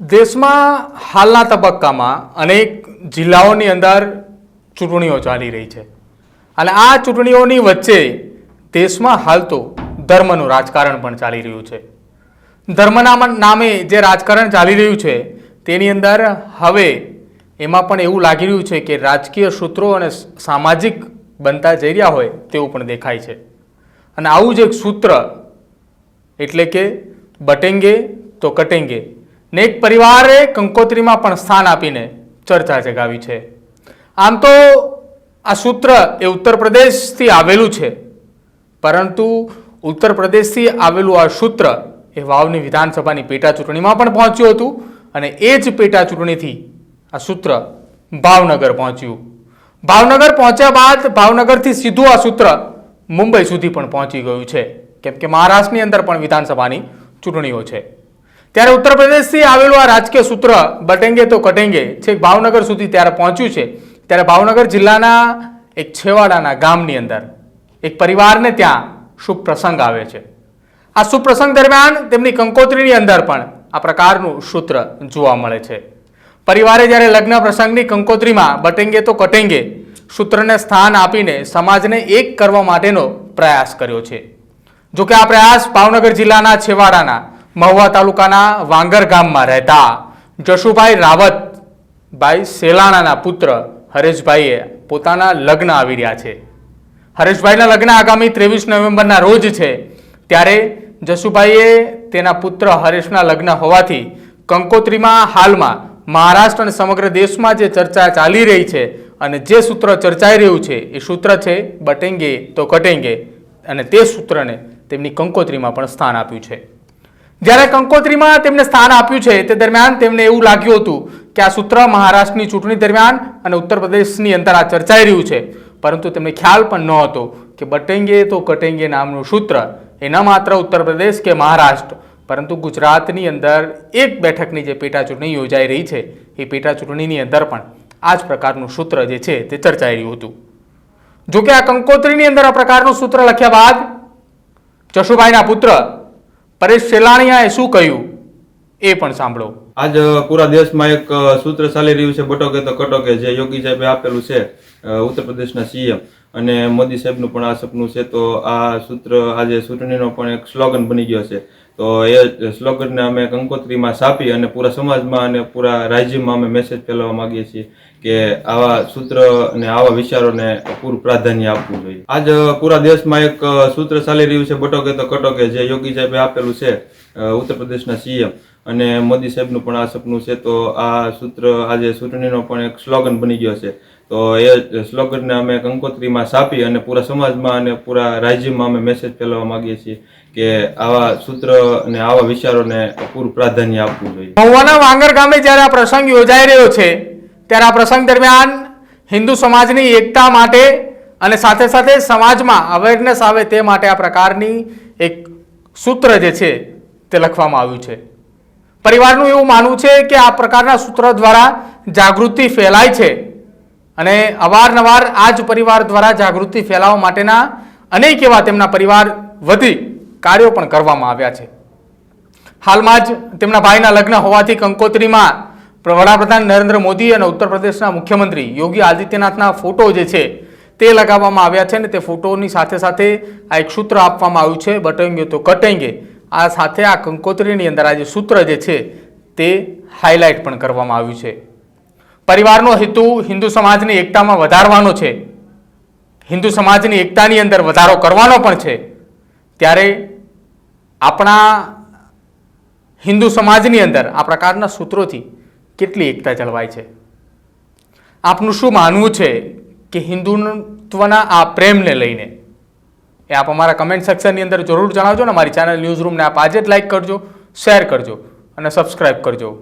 દેશમાં હાલના તબક્કામાં અનેક જિલ્લાઓની અંદર ચૂંટણીઓ ચાલી રહી છે. અને આ ચૂંટણીઓની વચ્ચે દેશમાં હાલ તો ધર્મનું રાજકારણ પણ ચાલી રહ્યું છે. ધર્મના નામે જે રાજકારણ ચાલી રહ્યું છે, તેની અંદર હવે એમાં પણ એવું લાગી રહ્યું છે કે રાજકીય સૂત્રો અને સામાજિક બનતા જઈ રહ્યા હોય તેવું પણ દેખાય છે. અને આવું જ એક સૂત્ર, એટલે કે બટેંગે તો કટેંગે ને એક પરિવારે કંકોત્રીમાં પણ સ્થાન આપીને ચર્ચા જગાવી છે. આમ તો આ સૂત્ર એ ઉત્તર પ્રદેશથી આવેલું છે. પરંતુ ઉત્તર પ્રદેશથી આવેલું આ સૂત્ર એ વાવની વિધાનસભાની પેટા ચૂંટણીમાં પણ પહોંચ્યું હતું અને એ જ પેટા ચૂંટણીથી આ સૂત્ર ભાવનગર પહોંચ્યું. ભાવનગર પહોંચ્યા બાદ ભાવનગરથી સીધું આ સૂત્ર મુંબઈ સુધી પણ પહોંચી ગયું છે. કેમ કે મહારાષ્ટ્રની અંદર પણ વિધાનસભાની ચૂંટણીઓ છે. ત્યારે ઉત્તર પ્રદેશથી આવેલું આ રાજકીય સૂત્ર બટેંગે તો કટેંગે છેક ભાવનગર સુધી ત્યારે પહોંચ્યું છે. ત્યારે ભાવનગર જિલ્લાના એક છેવાડાના ગામની અંદર એક પરિવારને ત્યાં શુભ પ્રસંગ આવે છે. આ શુભ પ્રસંગ દરમિયાન તેમની કંકોત્રીની અંદર પણ આ પ્રકારનું સૂત્ર જોવા મળે છે. પરિવારે જ્યારે લગ્ન પ્રસંગની કંકોત્રીમાં બટેંગે તો કટેંગે સૂત્રને સ્થાન આપીને સમાજને એક કરવા માટેનો પ્રયાસ કર્યો છે. જોકે આ પ્રયાસ ભાવનગર જિલ્લાના છેવાડાના મહુવા તાલુકાના વાંગર ગામમાં રહેતા જશુભાઈ રાવત ભાઈ સેલાણાના પુત્ર હરેશભાઈએ પોતાના લગ્ન આવી રહ્યા છે. હરેશભાઈના લગ્ન આગામી ત્રેવીસ નવેમ્બરના રોજ છે. ત્યારે જશુભાઈએ તેના પુત્ર હરેશના લગ્ન હોવાથી કંકોત્રીમાં હાલમાં મહારાષ્ટ્ર અને સમગ્ર દેશમાં જે ચર્ચા ચાલી રહી છે અને જે સૂત્ર ચર્ચાઈ રહ્યું છે એ સૂત્ર છે બટેંગે તો કટેંગે અને તે સૂત્રને તેમની કંકોત્રીમાં પણ સ્થાન આપ્યું છે. જ્યારે કંકોત્રીમાં તેમને સ્થાન આપ્યું છે, તે દરમિયાન તેમને એવું લાગ્યું હતું કે આ સૂત્ર મહારાષ્ટ્રની ચૂંટણી દરમિયાન અને ઉત્તર પ્રદેશની અંદર આ ચર્ચાઈ રહ્યું છે. પરંતુ તેમને ખ્યાલ પણ ન હતો કે બટેંગે તો કટેંગે નામનું સૂત્ર એ ન માત્ર ઉત્તર પ્રદેશ કે મહારાષ્ટ્ર, પરંતુ ગુજરાતની અંદર એક બેઠકની જે પેટા ચૂંટણી યોજાઈ રહી છે, એ પેટા ચૂંટણીની અંદર પણ આ જ પ્રકારનું સૂત્ર જે છે, તે ચર્ચાઈ રહ્યું હતું. જોકે આ કંકોત્રીની અંદર આ પ્રકારનું સૂત્ર લખ્યા બાદ જશુભાઈના પુત્ર પરેશ સેલાણીયાએ શું કહ્યું? એ પણ સાંભળો. આજ પૂરા દેશમાં એક સૂત્ર ચાલી રહ્યું છે, બટોકે તો કટોકે, જે યોગી સાહેબે આપેલું છે ઉત્તર પ્રદેશના સીએમ. અને મોદી સાહેબનું પણ આ સપનું છે, તો આ સૂત્ર આજે ચૂંટણીનો પણ એક સ્લોગન બની ગયો છે. તો એ સ્લોગનને અમે કંકોત્રીમાં છાપી અને પૂરા સમાજમાં અને પૂરા રાજ્યમાં અમે મેસેજ ફેલાવવા માંગીએ છીએ. કે આવા સૂત્ર અને આવા વિચારોને પૂરું પ્રાધાન્ય આપવું જોઈએ. આજ પૂરા દેશમાં એક સૂત્ર ચાલી રહ્યું છે, બટોકે તો કટોકે, જે યોગી સાહેબે આપેલું છે ઉત્તર પ્રદેશના સીએમ. અને મોદી સાહેબનું પણ આ સપનું છે, તો આ સૂત્ર આજે ચૂંટણીનો પણ એક સ્લોગન બની ગયો છે. તો એ સ્લોગનને અમે કંકોત્રીમાં છાપી અને પૂરા સમાજમાં અને પૂરા રાજ્યમાં અમે મેસેજ ફેલાવવા માંગીએ છીએ કે આવા સૂત્ર અને આવા વિચારોને પૂરું પ્રાધાન્ય આપવું જોઈએ. મહુવાના વાંગર ગામે જ્યારે આ પ્રસંગ યોજાઈ રહ્યો છે ત્યારે આ પ્રસંગ દરમિયાન હિન્દુ સમાજની એકતા માટે અને સાથે સાથે સમાજમાં અવેરનેસ આવે તે માટે આ પ્રકારની એક સૂત્ર જે છે તે લખવામાં આવ્યું છે. પરિવારનું એવું માનવું છે કે આ પ્રકારના સૂત્ર દ્વારા જાગૃતિ ફેલાય છે અને અવારનવાર આ જ પરિવાર દ્વારા જાગૃતિ ફેલાવવા માટેના અનેક એવા તેમના પરિવાર વધી કાર્યો પણ કરવામાં આવ્યા છે. હાલમાં જ તેમના ભાઈના લગ્ન હોવાથી કંકોત્રીમાં વડાપ્રધાન નરેન્દ્ર મોદી અને ઉત્તર પ્રદેશના મુખ્યમંત્રી યોગી આદિત્યનાથના ફોટો જે છે, તે લગાવવામાં આવ્યા છે ને તે ફોટોની સાથે સાથે આ એક સૂત્ર આપવામાં આવ્યું છે બટેંગે તો કટેંગે. આ સાથે આ કંકોત્રીની અંદર આ જે સૂત્ર જે છે, તે હાઇલાઇટ પણ કરવામાં આવ્યું છે. પરિવારનો હેતુ હિન્દુ સમાજની એકતામાં વધારવાનો છે. હિન્દુ સમાજની એકતાની અંદર વધારો કરવાનો પણ છે. ત્યારે આપણા હિન્દુ સમાજની અંદર આ પ્રકારના સૂત્રોથી કેટલી એકતા જળવાય છે? આપનું શું માનવું છે કે હિન્દુત્વના આ પ્રેમને લઈને? એ આપ અમારા કમેન્ટ સેક્શનની અંદર જરૂર જણાવજો ને મારી ચેનલ ન્યૂઝ રૂમને આપ આજે જ લાઈક કરજો શેર કરજો અને સબસ્ક્રાઈબ કરજો.